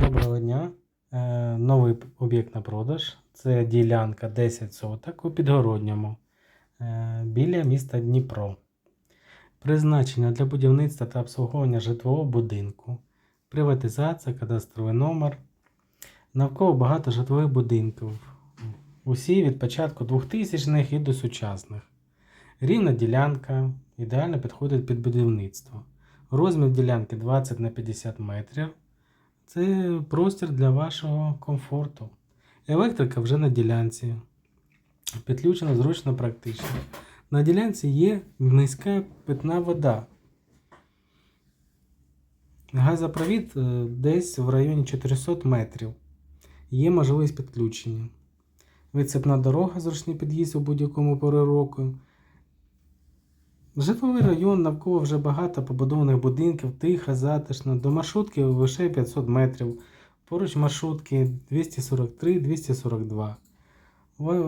Доброго дня. Е, Новий об'єкт на продаж. Це ділянка 10 соток у Підгородньому е, біля міста Дніпро. Призначення для будівництва та обслуговування житлового будинку. Приватизація, кадастровий номер. Навколо багато житлових будинків. Усі від початку 2000-х і до сучасних. Рівна ділянка ідеально підходить під будівництво. Розмір ділянки 20 на 50 метрів. Це простір для вашого комфорту. Електрика вже на ділянці. Підключена зручно практично. На ділянці є низька питна вода. Газопровід е, десь в районі 400 метрів. Є можливість підключення. Висипна дорога, зручний під'їзд у будь-якому пору року. Житловий район навколо вже багато побудованих будинків, тихо, затишно. До маршрутки лише 500 метрів. Поруч маршрутки 243-242.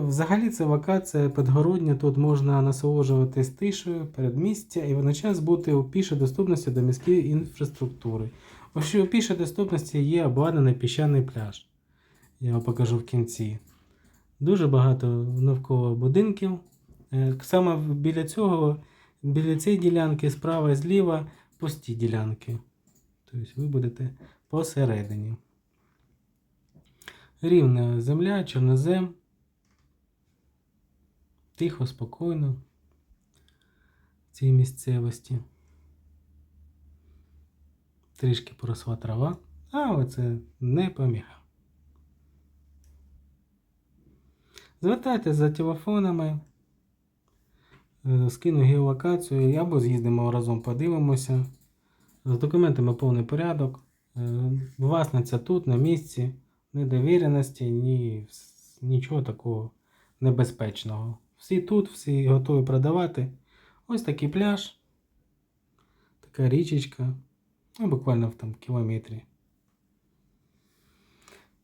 Взагалі це локація підгородня, тут можна насолоджуватись тишею, передмістя і водночас бути у пішій доступності до міської інфраструктури. Ось у пішій доступності є обладнаний піщаний пляж. Я вам покажу в кінці. Дуже багато навколо будинків. Е, Саме біля цього Біля цієї ділянки справа і зліва пусті ділянки. Тобто ви будете посередині. Рівна земля, чорнозем. Тихо, спокійно в цій місцевості. Трішки поросла трава, але це не поміга. Звертайтеся за телефонами. Е, Скину геолокацію або з'їздимо разом, подивимося. З документами повний порядок. Е, Власниця тут, на місці, ні довіреності, ні нічого такого небезпечного. Всі тут, всі готові продавати. Ось такий пляж, така річечка, ну, буквально в там кілометрі.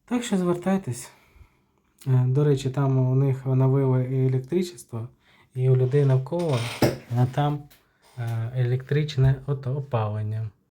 Так що звертайтесь. Е, До речі, там у них навели і електричество, і у людей навколо а там е, електричне опалення.